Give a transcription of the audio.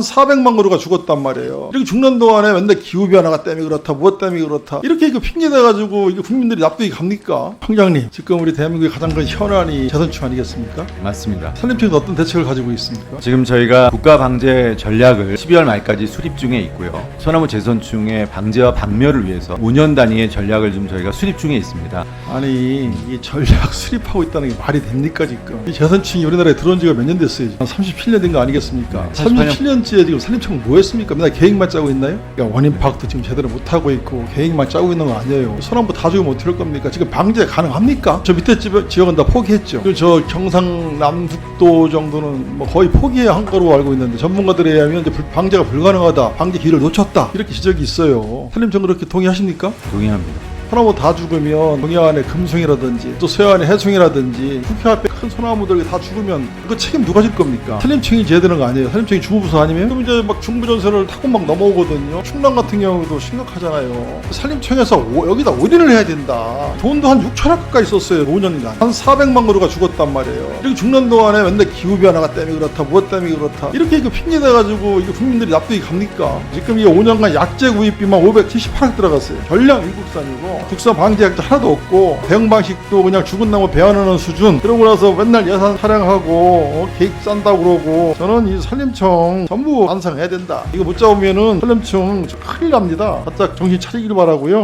한 400만 그루가 죽었단 말이에요. 이렇게 죽는 동안에 맨날 기후변화가 때문에 그렇다, 무엇 때문에 그렇다. 이렇게 그 핑계대가지고 이게 국민들이 납득이 갑니까? 총장님, 지금 우리 대한민국의 가장 큰 현안이 재선출 아니겠습니까? 맞습니다. 산림청은 어떤 대책을 가지고 있습니까? 지금 저희가 국가 방제 전략을 12월 말까지 수립 중에 있고요. 소나무 재선충의 방제와 박멸을 위해서 5년 단위의 전략을 좀 저희가 수립 중에 있습니다. 아니 이 전략 수립하고 있다는 게 말이 됩니까 지금? 이 재선층이 우리나라에 들어온 지가 몇 년 됐어요? 한 38년 된 거 아니겠습니까? 네, 48년. 38년 째 지금 산림청 뭐 했습니까? 맨날 계획만 짜고 있나요? 그러니까 원인 파악도 지금 제대로 못 하고 있고 계획만 짜고 있는 거 아니에요. 소나무 다 죽으면 어떻게 할 겁니까? 지금 방제 가능합니까? 저 밑에 집, 지역은 다 포기했죠. 저 경상 남북도 정도는 뭐 거의 포기한 거로 알고 있는데 전문가들에 의하면 이제 불- 방제가 불가능하다, 방제 길을 놓쳤다 이렇게 지적이 있어요. 산림청 그렇게 동의하십니까? 동의합니다. 소나무 다 죽으면 동해안의 금송이라든지 또 서해안의 해송이라든지 국회 앞에 큰 소나무들이 다 죽으면 그 책임 누가 질 겁니까? 산림청이 지어야 되는 거 아니에요? 산림청이 주무부서 아니면? 그럼 이제 막 중부전선을 타고 막 넘어오거든요. 충남 같은 경우도 심각하잖아요. 산림청에서 오- 여기다 올인을 해야 된다. 돈도 한 6천억 가까이 썼어요. 5년간. 한 400만 그루가 죽었단 말이에요. 이렇게 죽는 동안에 맨날 기후변화가 때문에 그렇다, 무엇 때문에 그렇다. 이렇게 그 핑계대가지고 이게 국민들이 납득이 갑니까? 지금 이 5년간 약재 구입비만 578억 들어갔어요. 전량 미국산이고 국산 방제약도 하나도 없고 대응 방식도 그냥 죽은 나무 베어내는 수준. 그러고 나서 맨날 예산 타령하고 어, 계획 짠다고 그러고 저는 이 산림청 전부 반성해야 된다. 이거 못 잡으면은 산림청 큰일 납니다. 바짝 정신 차리기를 바라고요.